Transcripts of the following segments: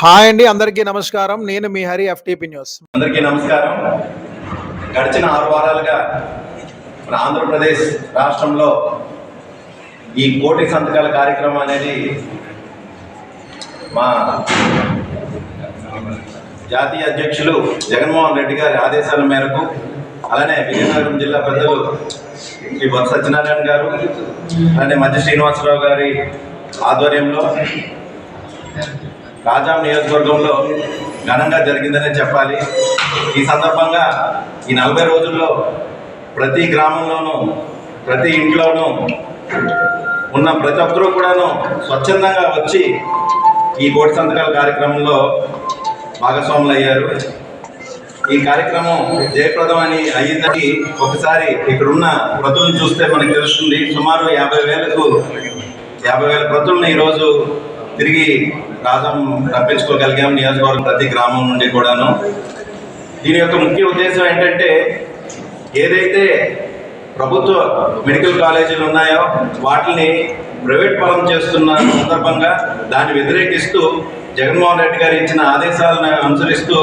Hi అండి అందరికీ నమస్కారం. నేను మీ హరి ఎఫ్టీపీ న్యూస్. అందరికీ నమస్కారం. గడిచిన ఆరు వారాలుగా మన ఆంధ్రప్రదేశ్ రాష్ట్రంలో ఈ కోటి సంతకాల కార్యక్రమం అనేది మా జాతీయ అధ్యక్షులు జగన్మోహన్ రెడ్డి గారి ఆదేశాల మేరకు అలానే విజయనగరం జిల్లా పెద్దలు శ్రీ బొత్స సత్యనారాయణ గారు అలానే మధ్య శ్రీనివాసరావు గారి ఆధ్వర్యంలో రాజాం నియోజకవర్గంలో ఘనంగా జరిగిందనే చెప్పాలి. ఈ సందర్భంగా ఈ నలభై రోజుల్లో ప్రతి గ్రామంలోనూ ప్రతి ఇంట్లోనూ ఉన్న ప్రతి ఒక్కరూ కూడాను స్వచ్ఛందంగా వచ్చి ఈ కోటి సంతకాల కార్యక్రమంలో భాగస్వాములు అయ్యారు ఈ కార్యక్రమం జయప్రదం అని అయ్యిందని ఒకసారి ఇక్కడున్న ప్రతులను చూస్తే మనకు తెలుస్తుంది. సుమారు యాభై వేలకు యాభై వేల ప్రతులను ఈరోజు తిరిగి రాజం రప్పించుకోగలిగాం నియోజకవర్గం ప్రతి గ్రామం నుండి కూడాను. దీని యొక్క ముఖ్య ఉద్దేశం ఏంటంటే ఏదైతే ప్రభుత్వ మెడికల్ కాలేజీలు ఉన్నాయో వాటిని ప్రైవేట్ పరం చేస్తున్న సందర్భంగా దాన్ని వ్యతిరేకిస్తూ జగన్మోహన్ రెడ్డి గారు ఇచ్చిన ఆదేశాలను అనుసరిస్తూ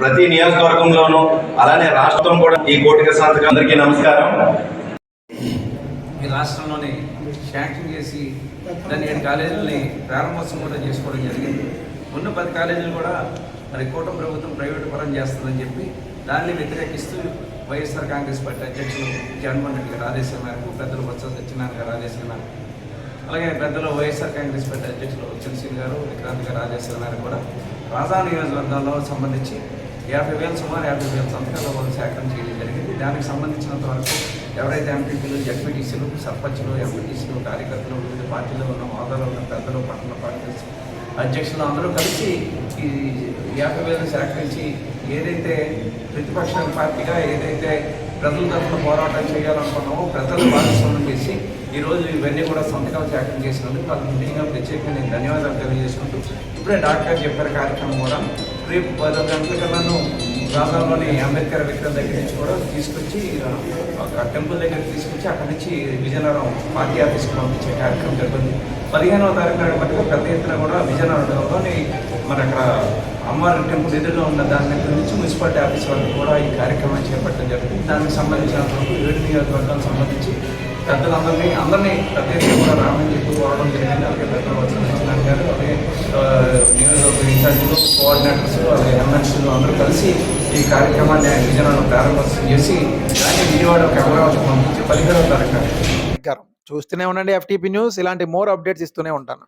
ప్రతి నియోజకవర్గంలోనూ అలానే రాష్ట్రం కూడా ఈ కోటిక సంతకం. అందరికీ నమస్కారం. ఈ రాష్ట్రంలోని శాంక్షన్ చేసి దాన్ని ఏడు కాలేజీలని ప్రారంభోత్సవం కూడా చేసుకోవడం జరిగింది. ఉన్న పది కాలేజీలు కూడా మరి కూటమి ప్రభుత్వం ప్రైవేట్ పరం చేస్తుందని చెప్పి దాన్ని వ్యతిరేకిస్తూ వైఎస్ఆర్ కాంగ్రెస్ పార్టీ అధ్యక్షులు జగన్మోహన్ రెడ్డి గారు ఆదేశాల మేరకు పెద్దలు బొత్స సత్యనారాయణ గారు ఆదేశాల మేరకు అలాగే పెద్దలు వైఎస్ఆర్ కాంగ్రెస్ పార్టీ అధ్యక్షులు చంద్రశీల్ గారు విక్రాంత్ గారు ఆదేశాల మేరకు కూడా రాజా నియోజకవర్గంలో సంబంధించి యాభై వేలు సుమారు యాభై వేల సంతకాలు వాళ్ళు సేకరణ చేయడం జరిగింది. దానికి సంబంధించినంత వరకు ఎవరైతే ఎంపీపీలు జడ్పీటీసీలు సర్పంచ్లు ఎంపీటీసీలు కార్యకర్తలు వివిధ పార్టీలో ఉన్న హోదాలో ఉన్న పెద్దలు పట్టణ పార్టీస్ అధ్యక్షులు అందరూ కలిసి ఈ యాభై వేలు సేకరించి ఏదైతే ప్రతిపక్ష పార్టీగా ఏదైతే ప్రజల తరఫున పోరాటం చేయాలనుకున్నామో ప్రజల భాగస్వామ్యం చేసి ఈరోజు ఇవన్నీ కూడా సంతకాలు సేకరణ చేసినందుకు వాళ్ళకి ముందుగా ప్రత్యేకంగా నేను ధన్యవాదాలు తెలియజేసుకుంటూ ఇప్పుడే డాక్టర్ చెప్పారు కార్యక్రమం కూడా రేపు పదో గంటలకల్లాను రాజాలోని అంబేద్కర్ విగ్రహం దగ్గర నుంచి కూడా తీసుకొచ్చి ఒక టెంపుల్ దగ్గర తీసుకొచ్చి అక్కడి నుంచి విజయనగరం పార్టీ ఆఫీస్కి పంపించే కార్యక్రమం జరుగుతుంది. పదిహేనవ తారీఖు నాడు మటుకు పెద్ద ఎత్తున కూడా విజయనగరంలోని మరి అక్కడ అమ్మవారి టెంపుల్ ఎదురుగా ఉన్న దాని దగ్గర నుంచి మున్సిపాలిటీ ఆఫీస్ వరకు కూడా ఈ కార్యక్రమం చేపట్టడం జరుగుతుంది. దానికి సంబంధించినంత ఏడు నియోజకవర్గాలకు సంబంధించి పెద్దలందరినీ అందరినీ పెద్ద కూడా రామని చెప్పి కోరడం జరిగింది. అలాగే పెద్దలు వచ్చిన గారు అలాగే నియోజకవర్గ ఇన్ఛార్జీలు కోఆర్డినేటర్స్ అలాగే ఎమ్మెల్సీలు అందరూ కలిసి ఈ కార్యక్రమాన్ని విజయనగరంలో ప్రారంభోత్సవం చేసి దాన్ని విజయవాడకు అమరావతి పంపించి పదిహేడవ తారీఖు చూస్తూనే ఉండండి ఎఫ్టీపీ న్యూస్. ఇలాంటి మోర్ అప్డేట్స్ ఇస్తూనే ఉంటాను.